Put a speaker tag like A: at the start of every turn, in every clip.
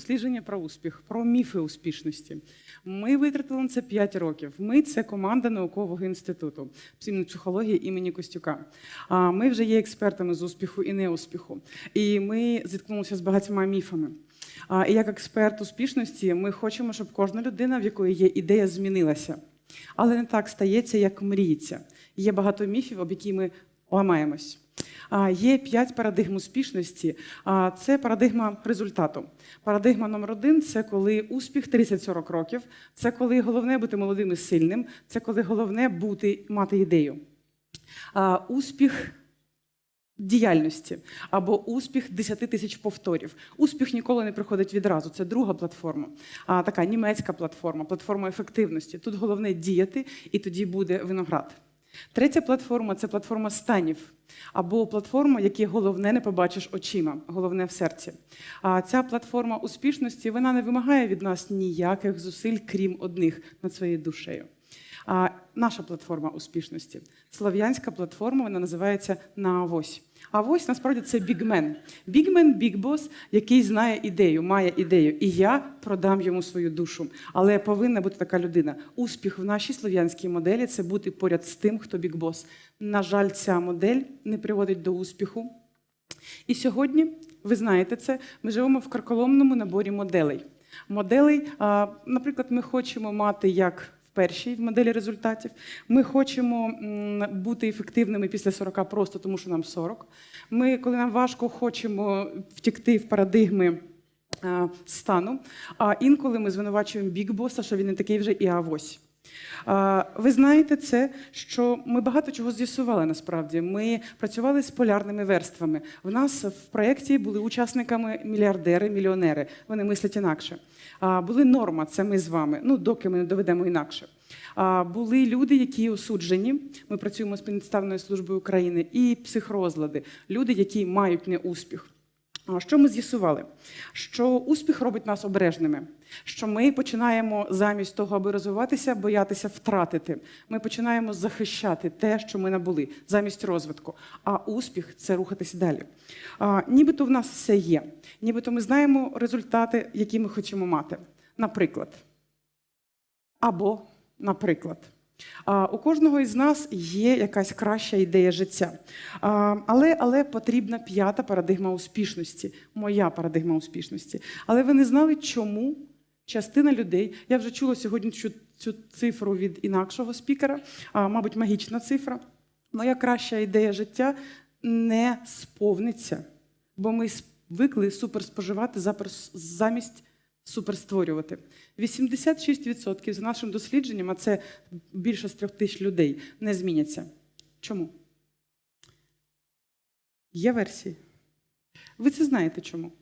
A: дослідження про успіх, про міфи успішності. Ми витратили на це 5 років. Ми це команда наукового інституту психології імені Костюка. А ми вже є експертами з успіху і неуспіху. І ми зіткнулися з багатьма міфами. І як експерт успішності, ми хочемо, щоб кожна людина, в якої є ідея, змінилася. Але не так стається, як мріється. Є багато міфів, об які ми ламаємось. Є п'ять парадигм успішності. Це парадигма результату. Парадигма номер один це коли успіх 30-40 років. Це коли головне бути молодим і сильним. Це коли головне бути, мати ідею. Успіх діяльності або успіх 10 тисяч повторів. Успіх ніколи не приходить відразу. Це друга платформа, а така німецька платформа, платформа ефективності. Тут головне діяти, і тоді буде виноград. Третя платформа це платформа станів, або платформа, які головне не побачиш очима, головне в серці. А ця платформа успішності вона не вимагає від нас ніяких зусиль, крім одних над своєю душею. А наша платформа успішності, слов'янська платформа, вона називається на авось. Авось насправді це бігмен. Бігмен, бігбос, який знає ідею, має ідею. І я продам йому свою душу. Але повинна бути така людина. Успіх в нашій слов'янській моделі це бути поряд з тим, хто бігбос. На жаль, ця модель не приводить до успіху. І сьогодні, ви знаєте це, ми живемо в карколомному наборі моделей. Моделей, наприклад, ми хочемо мати як першій моделі результатів. Ми хочемо бути ефективними після 40 просто тому, що нам 40. Ми, коли нам важко, хочемо втікти в парадигми стану. А інколи ми звинувачуємо бікбоса, що він не такий вже і авось. Ви знаєте це, що ми багато чого з'ясували насправді. Ми працювали з полярними верствами. В нас в проєкті були учасниками мільярдери, мільйонери. Вони мислять інакше. Були норма, це ми з вами. Ну, доки ми не доведемо інакше. Були люди, які осуджені. Ми працюємо з підставною службою України і психрозлади. Люди, які мають неуспіх. Що ми з'ясували? Що успіх робить нас обережними, що ми починаємо замість того, аби розвиватися, боятися втратити. Ми починаємо захищати те, що ми набули, замість розвитку. А успіх це рухатись далі. А, Нібито в нас все є, нібито ми знаємо результати, які ми хочемо мати. Наприклад, або, наприклад. У кожного із нас є якась краща ідея життя. Але, але потрібна п'ята парадигма успішності, моя парадигма успішності. Але ви не знали, чому частина людей, я вже чула сьогодні цю, цю цифру від інакшого спікера, мабуть, магічна цифра. Моя краща ідея життя не сповниться, бо ми звикли суперспоживати замість суперстворювати. 86% за нашим дослідженням, а це більше з трьох тисяч людей, не зміняться. Чому? Є версії. Ви це знаєте чому?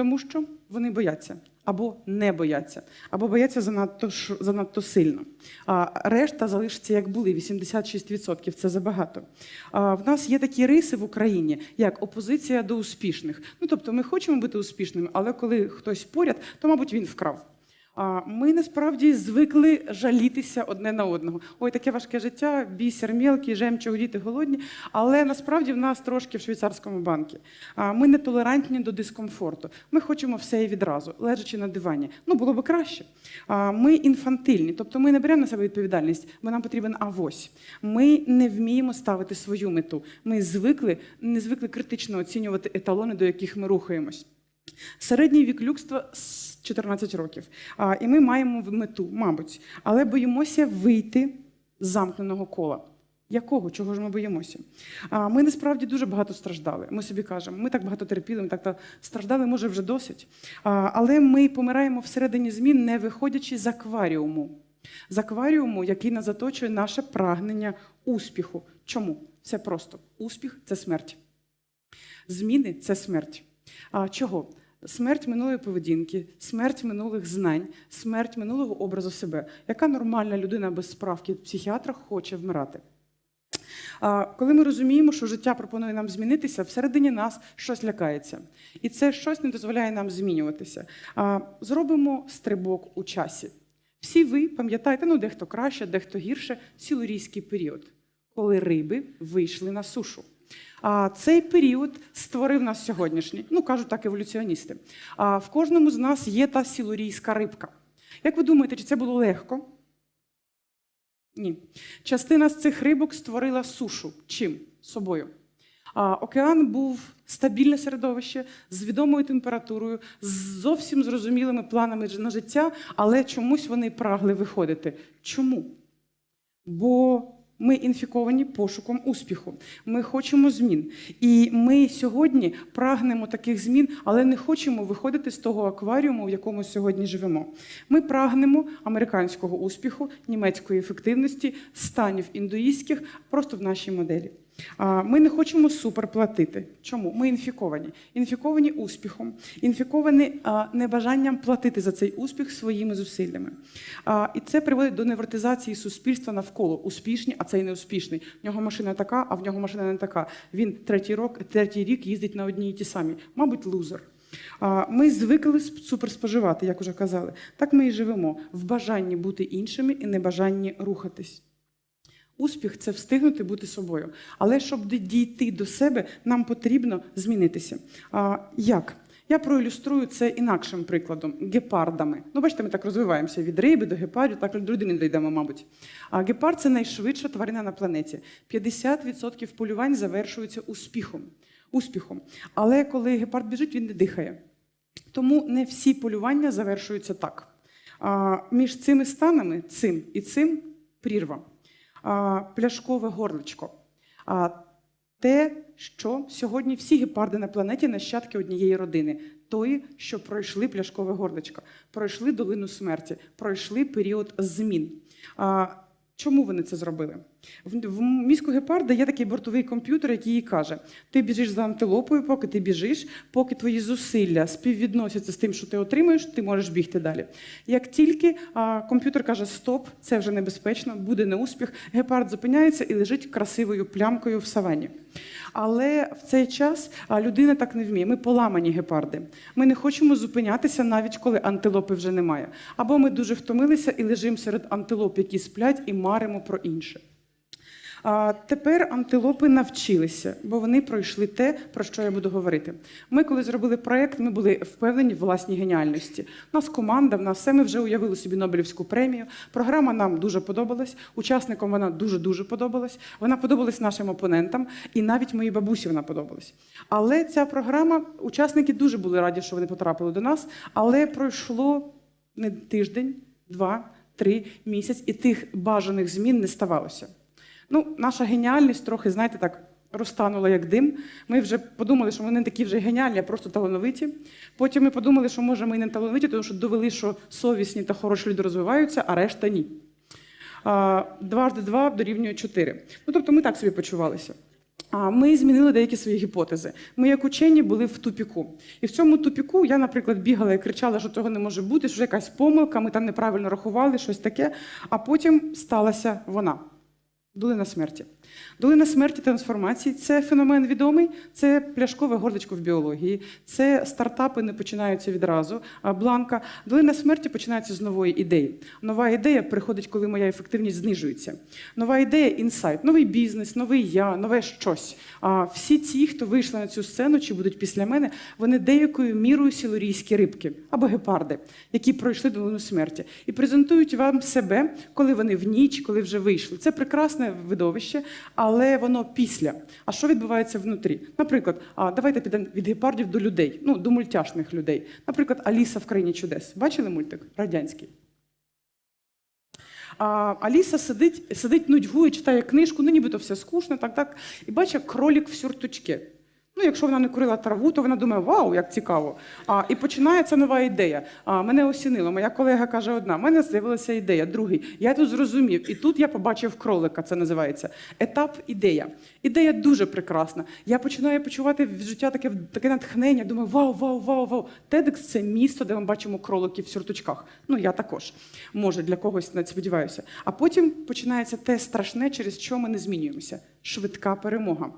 A: Тому що вони бояться або не бояться, або бояться занадто, занадто сильно. А решта залишиться як були 86%. Це забагато. А в нас є такі риси в Україні, як опозиція до успішних. Ну тобто, ми хочемо бути успішними, але коли хтось поряд, то мабуть він вкрав. Ми насправді звикли жалітися одне на одного. Ой, таке важке життя, бісер мілкий, жемчуг, діти голодні. Але насправді в нас трошки в швейцарському банку. Ми не толерантні до дискомфорту. Ми хочемо все і відразу, лежачи на дивані. Ну було б краще. Ми інфантильні, тобто ми не беремо на себе відповідальність, бо нам потрібен авось. Ми не вміємо ставити свою мету. Ми звикли, не звикли критично оцінювати еталони, до яких ми рухаємось. Середній вік людства з 14 років. А, і ми маємо мету, мабуть, але боїмося вийти з замкненого кола. Якого? Чого ж ми боїмося? А, ми насправді дуже багато страждали. Ми собі кажемо, ми так багато терпіли, ми так страждали, може, вже досить. А, але ми помираємо всередині змін, не виходячи з акваріуму. З акваріуму, який нас заточує наше прагнення успіху. Чому? Все просто. Успіх це смерть. Зміни це смерть. А чого? Смерть минулої поведінки, смерть минулих знань, смерть минулого образу себе. Яка нормальна людина без справки психіатра хоче вмирати? Коли ми розуміємо, що життя пропонує нам змінитися, всередині нас щось лякається. І це щось не дозволяє нам змінюватися. Зробимо стрибок у часі. Всі ви пам'ятаєте, ну дехто краще, дехто гірше, сілурійський період, коли риби вийшли на сушу. А цей період створив нас сьогоднішній. Ну кажуть так еволюціоністи. А в кожному з нас є та сілурійська рибка. Як ви думаєте, чи це було легко? Ні. Частина з цих рибок створила сушу. Чим? Собою. А, океан був стабільне середовище з відомою температурою, з зовсім зрозумілими планами на життя, але чомусь вони прагли виходити. Чому? Бо ми інфіковані пошуком успіху. Ми хочемо змін. І ми сьогодні прагнемо таких змін, але не хочемо виходити з того акваріуму, в якому сьогодні живемо. Ми прагнемо американського успіху, німецької ефективності, станів індуїстських просто в нашій моделі. Ми не хочемо суперплатити. Чому? Ми інфіковані. Інфіковані успіхом, інфіковані небажанням платити за цей успіх своїми зусиллями. І це приводить до невротизації суспільства навколо. Успішні, а цей не успішний. В нього машина така, а в нього машина не така. Він третій рок, третій рік їздить на одній і ті самі. Мабуть, лузер. Ми звикли сп- суперспоживати, як вже казали. Так ми і живемо в бажанні бути іншими і небажанні рухатись. Успіх це встигнути бути собою. Але щоб дійти до себе, нам потрібно змінитися. А, як? Я проілюструю це інакшим прикладом гепардами. Ну, бачите, ми так розвиваємося від риби до гепардів, так до людини дійдемо, мабуть. А гепард це найшвидша тварина на планеті. 50% полювань завершуються успіхом. успіхом. Але коли гепард біжить, він не дихає. Тому не всі полювання завершуються так. А, між цими станами, цим і цим прірва. Пляшкове горличко. А, те, що сьогодні всі гепарди на планеті нащадки однієї родини, тої, що пройшли пляшкове горлечко, пройшли долину смерті, пройшли період змін. Чому вони це зробили? В, мізку гепарда є такий бортовий комп'ютер, який їй каже: ти біжиш за антилопою, поки ти біжиш, поки твої зусилля співвідносяться з тим, що ти отримуєш, ти можеш бігти далі. Як тільки а, комп'ютер каже Стоп, це вже небезпечно, буде неуспіх, гепард зупиняється і лежить красивою плямкою в савані. Але в цей час людина так не вміє. Ми поламані гепарди. Ми не хочемо зупинятися, навіть коли антилопи вже немає. Або ми дуже втомилися і лежимо серед антилоп, які сплять, і маримо про інше. А тепер антилопи навчилися, бо вони пройшли те, про що я буду говорити. Ми, коли зробили проєкт, ми були впевнені в власній геніальності. У нас команда, в нас все ми вже уявили собі Нобелівську премію. Програма нам дуже подобалась. Учасникам вона дуже дуже подобалась. Вона подобалась нашим опонентам, і навіть моїй бабусі вона подобалась. Але ця програма, учасники дуже були раді, що вони потрапили до нас, але пройшло не тиждень, два, три місяць, і тих бажаних змін не ставалося. Ну, наша геніальність трохи, знаєте, так розтанула як дим. Ми вже подумали, що вони такі вже геніальні, а просто талановиті. Потім ми подумали, що може ми не талановиті, тому що довели, що совісні та хороші люди розвиваються, а решта ні. Дважди два дорівнює чотири. Ну, тобто ми так собі почувалися. А ми змінили деякі свої гіпотези. Ми, як учені, були в тупіку. І в цьому тупіку я, наприклад, бігала і кричала, що того не може бути, що якась помилка, ми там неправильно рахували, щось таке. А потім сталася вона. Долина смерті. Долина смерті трансформації це феномен відомий, це пляшкове гордочко в біології, це стартапи не починаються відразу. Бланка. Долина смерті починається з нової ідеї. Нова ідея приходить, коли моя ефективність знижується. Нова ідея інсайт, новий бізнес, новий я, нове щось. А всі ті, хто вийшли на цю сцену чи будуть після мене, вони деякою мірою сілурійські рибки або гепарди, які пройшли долину смерті, і презентують вам себе, коли вони в ніч, коли вже вийшли. Це прекрасне видовище, але воно після. А що відбувається внутрі? Наприклад, а давайте підемо від гепардів до людей, ну до мультяшних людей. Наприклад, Аліса в країні чудес. Бачили мультик радянський? А Аліса сидить, сидить нудьгує, читає книжку, ну нібито все скучно, так, так, і бачить кролік в сюртучці. Ну, якщо вона не курила траву, то вона думає, вау, як цікаво. А, і починається нова ідея. А, мене осінило. Моя колега каже одна: в мене з'явилася ідея. Другий. Я тут зрозумів. І тут я побачив кролика. Це називається етап ідея. Ідея дуже прекрасна. Я починаю почувати в життя таке, таке натхнення. Думаю, вау, вау, вау, вау. Тедекс це місто, де ми бачимо кроликів в сюртучках. Ну, я також. Може, для когось навіть сподіваюся. А потім починається те страшне, через що ми не змінюємося. Швидка перемога.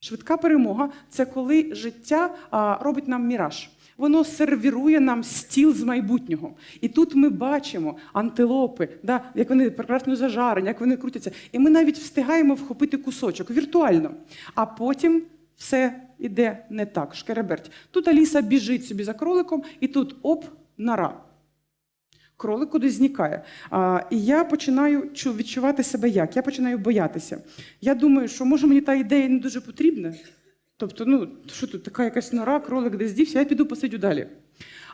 A: Швидка перемога це коли життя робить нам міраж. Воно сервірує нам стіл з майбутнього. І тут ми бачимо антилопи, да, як вони прекрасно зажарені, як вони крутяться. І ми навіть встигаємо вхопити кусочок віртуально. А потім все іде не так. Шкереберть. Тут Аліса біжить собі за кроликом, і тут оп, нора. Кролик кудись зникає. А, і я починаю відчувати себе як? Я починаю боятися. Я думаю, що може мені та ідея не дуже потрібна. Тобто, ну що тут, така якась нора, кролик десь дівся, я піду посидю далі.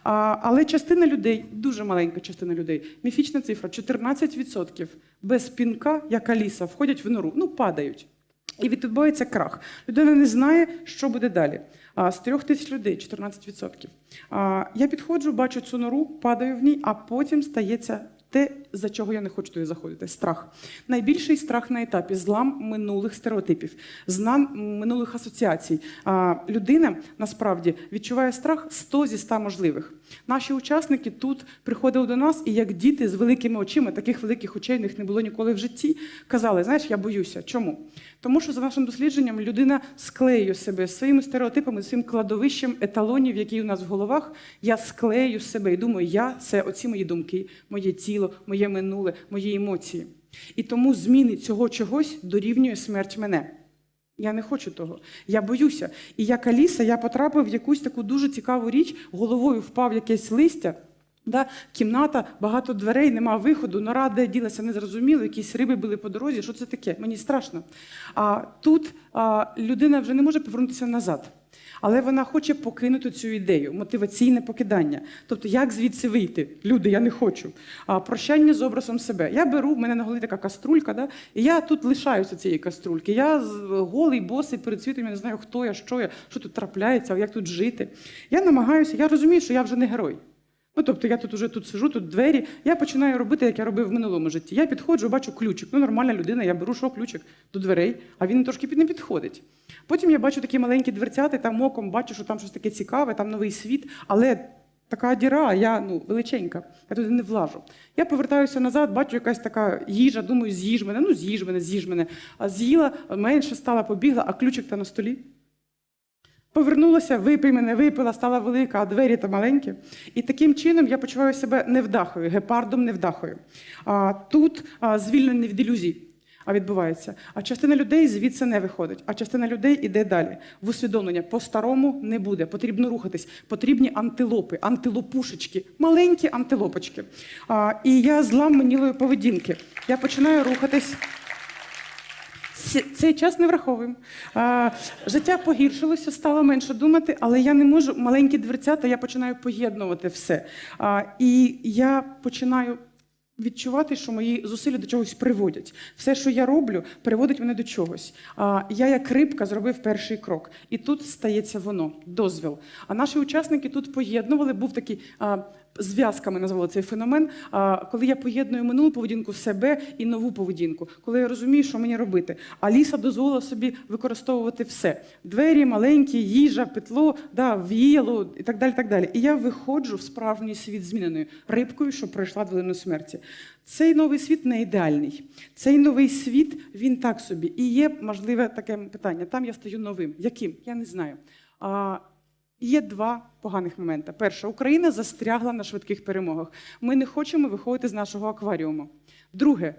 A: А, але частина людей, дуже маленька частина людей, міфічна цифра 14% без пінка, як Аліса, входять в нору, ну падають. І відбувається крах. Людина не знає, що буде далі. А з трьох тисяч людей 14%. А, я підходжу, бачу цю нору, падаю в ній, а потім стається те, за чого я не хочу туди заходити страх. Найбільший страх на етапі злам минулих стереотипів, знам минулих асоціацій. А, людина насправді відчуває страх 100 зі 100 можливих. Наші учасники тут приходили до нас, і як діти з великими очима, таких великих очей в них не було ніколи в житті, казали: знаєш, я боюся. Чому? Тому що за нашим дослідженням людина склеює себе своїми стереотипами, своїм кладовищем еталонів, які у нас в головах. Я склею себе і думаю, я це оці мої думки, моє тіло, моє минуле, мої емоції. І тому зміни цього чогось дорівнює смерть мене. Я не хочу того. Я боюся. І як Аліса, я потрапив в якусь таку дуже цікаву річ, головою впав якесь листя. Да, кімната, багато дверей, нема виходу, нора де ділася, не якісь риби були по дорозі. Що це таке? Мені страшно. А тут а, людина вже не може повернутися назад. Але вона хоче покинути цю ідею, мотиваційне покидання. Тобто, як звідси вийти? Люди, я не хочу. А прощання з образом себе. Я беру, в мене на голові така каструлька, да? і я тут лишаюся цієї каструльки. Я голий, босий перед світом, я не знаю, хто я, що я, що тут трапляється, як тут жити. Я намагаюся, я розумію, що я вже не герой. Ну, тобто я тут уже тут сижу, тут двері. Я починаю робити, як я робив в минулому житті. Я підходжу, бачу ключик. Ну, нормальна людина, я беру що ключик до дверей, а він трошки не підходить. Потім я бачу такі маленькі дверцяти, там оком бачу, що там щось таке цікаве, там новий світ, але така діра, я ну, величенька, я туди не влажу. Я повертаюся назад, бачу якась така їжа, думаю, з'їж мене, ну з'їж мене, з'їж мене. А з'їла, менше стала, побігла, а ключик та на столі. Повернулася, випий мене, випила, стала велика, а двері та маленькі. І таким чином я почуваю себе невдахою, гепардом невдахою. А тут а, звільнення від ілюзій а відбувається. А частина людей звідси не виходить, а частина людей іде далі. В усвідомлення по-старому не буде. Потрібно рухатись. Потрібні антилопи, антилопушечки, маленькі антилопочки. А, і я злам минілої поведінки. Я починаю рухатись. Цей час не враховуємо. А, життя погіршилося, стало менше думати, але я не можу маленькі дверцята, я починаю поєднувати все. А, і я починаю відчувати, що мої зусилля до чогось приводять. Все, що я роблю, приводить мене до чогось. А, я, як рибка, зробив перший крок. І тут стається воно, дозвіл. А наші учасники тут поєднували, був такий. А, Зв'язками назвали цей феномен, коли я поєдную минулу поведінку себе і нову поведінку, коли я розумію, що мені робити. Аліса дозволила собі використовувати все: двері, маленькі, їжа, петло, да, віяло і так далі. так далі. І я виходжу в справжній світ зміненою рибкою, що пройшла долину смерті. Цей новий світ не ідеальний. Цей новий світ він так собі. І є можливе таке питання. Там я стаю новим. Яким? Я не знаю. Є два поганих моменти. Перше, Україна застрягла на швидких перемогах. Ми не хочемо виходити з нашого акваріуму. Друге,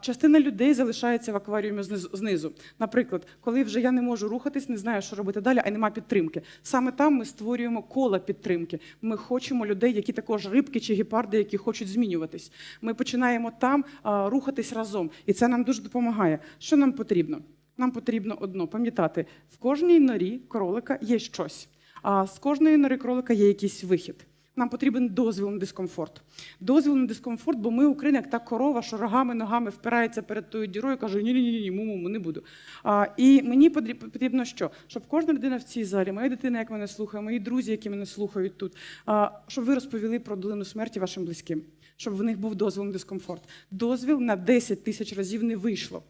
A: частина людей залишається в акваріумі знизу. Наприклад, коли вже я не можу рухатись, не знаю, що робити далі, а нема підтримки. Саме там ми створюємо кола підтримки. Ми хочемо людей, які також рибки чи гепарди, які хочуть змінюватись. Ми починаємо там рухатись разом, і це нам дуже допомагає. Що нам потрібно? Нам потрібно одно пам'ятати: в кожній норі кролика є щось. А з кожної нори кролика є якийсь вихід. Нам потрібен дозвіл на дискомфорт. Дозвіл на дискомфорт, бо ми Україна, як та корова, що рогами, ногами впирається перед тою дірою, і каже: ні, ні, ні, ні, му, не буду. А, і мені потрібно що? Щоб кожна людина в цій залі, моя дитина, як мене слухає, мої друзі, які мене слухають тут, а, щоб ви розповіли про долину смерті вашим близьким, щоб в них був дозвіл на дискомфорт. Дозвіл на 10 тисяч разів не вийшло.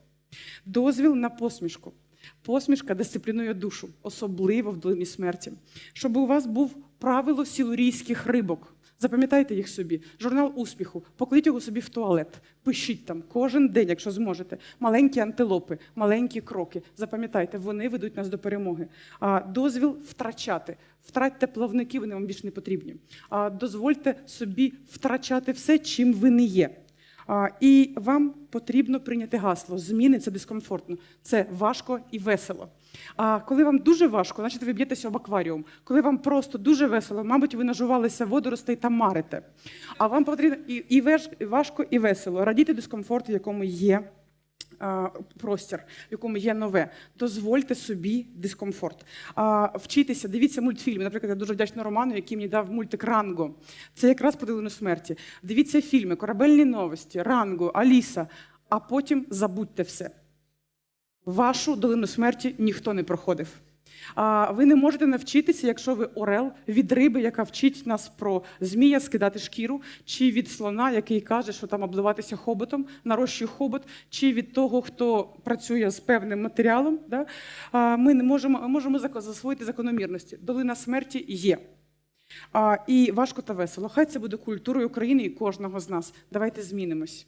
A: Дозвіл на посмішку. Посмішка дисциплінує душу, особливо в долині смерті. Щоб у вас був правило сілурійських рибок. Запам'ятайте їх собі. Журнал успіху, покладіть його собі в туалет. Пишіть там кожен день, якщо зможете. Маленькі антилопи, маленькі кроки. Запам'ятайте, вони ведуть нас до перемоги. А, дозвіл втрачати. Втратьте плавники, вони вам більше не потрібні. А, дозвольте собі втрачати все, чим ви не є. І вам потрібно прийняти гасло. Зміни це дискомфортно, це важко і весело. А коли вам дуже важко, значить ви б'єтеся об акваріум. Коли вам просто дуже весело, мабуть, ви нажувалися водоростей та марите. А вам потрібно і, важко, і весело. радіти дискомфорту, в якому є простір, в якому є нове. Дозвольте собі дискомфорт. Вчитися, дивіться мультфільми. Наприклад, я дуже вдячна Роману, який мені дав мультик Ранго. Це якраз про долину смерті. Дивіться фільми, корабельні новості, Ранго, Аліса, а потім забудьте все. Вашу долину смерті ніхто не проходив. А ви не можете навчитися, якщо ви орел від риби, яка вчить нас про змія скидати шкіру, чи від слона, який каже, що там обливатися хоботом, нарощує хобот, чи від того, хто працює з певним матеріалом. Да? А, Ми не можемо, можемо засвоїти закономірності. Долина смерті є. А, і важко та весело. Хай це буде культурою України і кожного з нас. Давайте змінимось.